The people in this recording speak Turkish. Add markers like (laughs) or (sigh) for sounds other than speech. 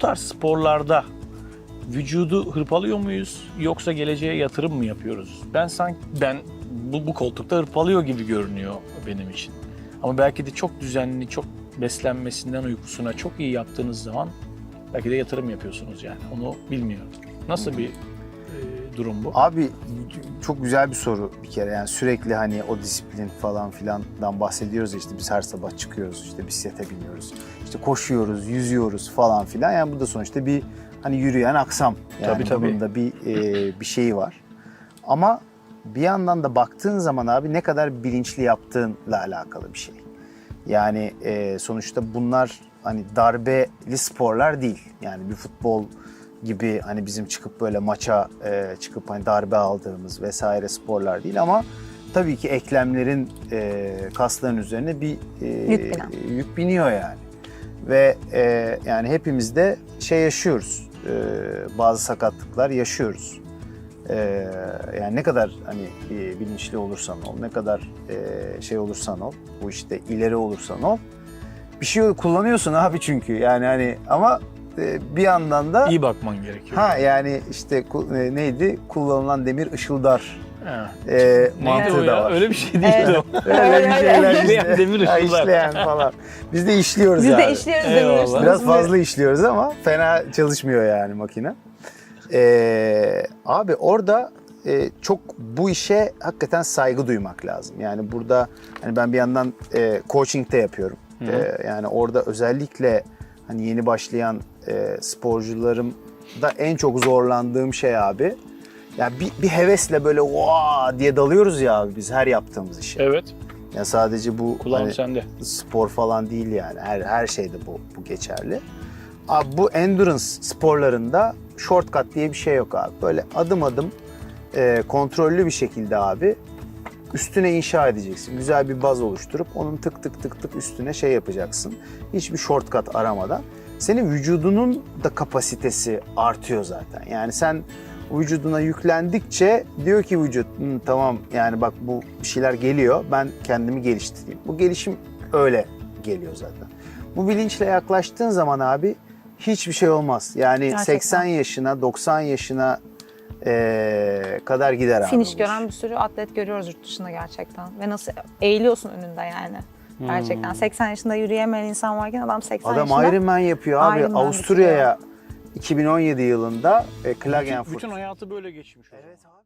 tarz sporlarda vücudu hırpalıyor muyuz yoksa geleceğe yatırım mı yapıyoruz? Ben sanki ben bu, bu koltukta hırpalıyor gibi görünüyor benim için. Ama belki de çok düzenli, çok beslenmesinden uykusuna çok iyi yaptığınız zaman belki de yatırım yapıyorsunuz yani. Onu bilmiyorum. Nasıl bir e, durum bu? Abi çok güzel bir soru bir kere yani sürekli hani o disiplin falan filandan bahsediyoruz ya işte biz her sabah çıkıyoruz işte bisiklete biniyoruz işte koşuyoruz yüzüyoruz falan filan yani bu da sonuçta bir hani yürüyen aksam yani Tabii, tabii. bunun da bir e, bir şeyi var ama bir yandan da baktığın zaman abi ne kadar bilinçli yaptığınla alakalı bir şey yani e, sonuçta bunlar hani darbeli sporlar değil yani bir futbol gibi hani bizim çıkıp böyle maça e, çıkıp hani darbe aldığımız vesaire sporlar değil ama tabii ki eklemlerin e, kasların üzerine bir e, Yük binen. yük biniyor yani. Ve e, yani hepimiz de şey yaşıyoruz. e, bazı sakatlıklar yaşıyoruz. E, yani ne kadar hani e, bilinçli olursan ol, ne kadar e, şey olursan ol, bu işte ileri olursan ol. Bir şey kullanıyorsun abi çünkü yani hani ama e, bir yandan da İyi bakman gerekiyor. Ha yani işte e, neydi? Kullanılan demir ışıldar. E, mantığı da var. Öyle bir şey değil Evet. o. (laughs) Öyle bir şeyler işte. İşleyen demir Ha, ışıldar. işleyen falan. Biz de işliyoruz Biz abi. de işliyoruz Eyvallah. demiyorsunuz. Biraz fazla işliyoruz ama fena çalışmıyor yani makine. Ee, abi orada e, çok bu işe hakikaten saygı duymak lazım. Yani burada hani ben bir yandan e, coaching de yapıyorum. Hı hı. Ee, yani orada özellikle hani yeni başlayan e, sporcularım da en çok zorlandığım şey abi. Ya bir, bir hevesle böyle vaa diye dalıyoruz ya abi biz her yaptığımız işe. Evet. Ya sadece bu Kulağım hani- sende. spor falan değil yani. Her her şeyde bu bu geçerli. Abi bu endurance sporlarında shortcut diye bir şey yok abi. Böyle adım adım e, kontrollü bir şekilde abi üstüne inşa edeceksin. Güzel bir baz oluşturup onun tık tık tık tık üstüne şey yapacaksın. Hiçbir shortcut aramadan. Senin vücudunun da kapasitesi artıyor zaten. Yani sen vücuduna yüklendikçe diyor ki vücut "Hı, tamam yani bak bu şeyler geliyor ben kendimi geliştireyim. Bu gelişim öyle geliyor zaten. Bu bilinçle yaklaştığın zaman abi hiçbir şey olmaz. Yani Gerçekten. 80 yaşına 90 yaşına eee, kadar gider abi. Finish gören bir sürü atlet görüyoruz yurt dışında gerçekten. Ve nasıl eğiliyorsun önünde yani. Gerçekten. 80 yaşında yürüyemeyen insan varken adam 80 Hmm. Adam yaşında. Ironman yapıyor abi. Ironman Avusturya'ya 2017 yılında e, Klagenfurt. Bütün hayatı böyle geçmiş. o. Evet abi.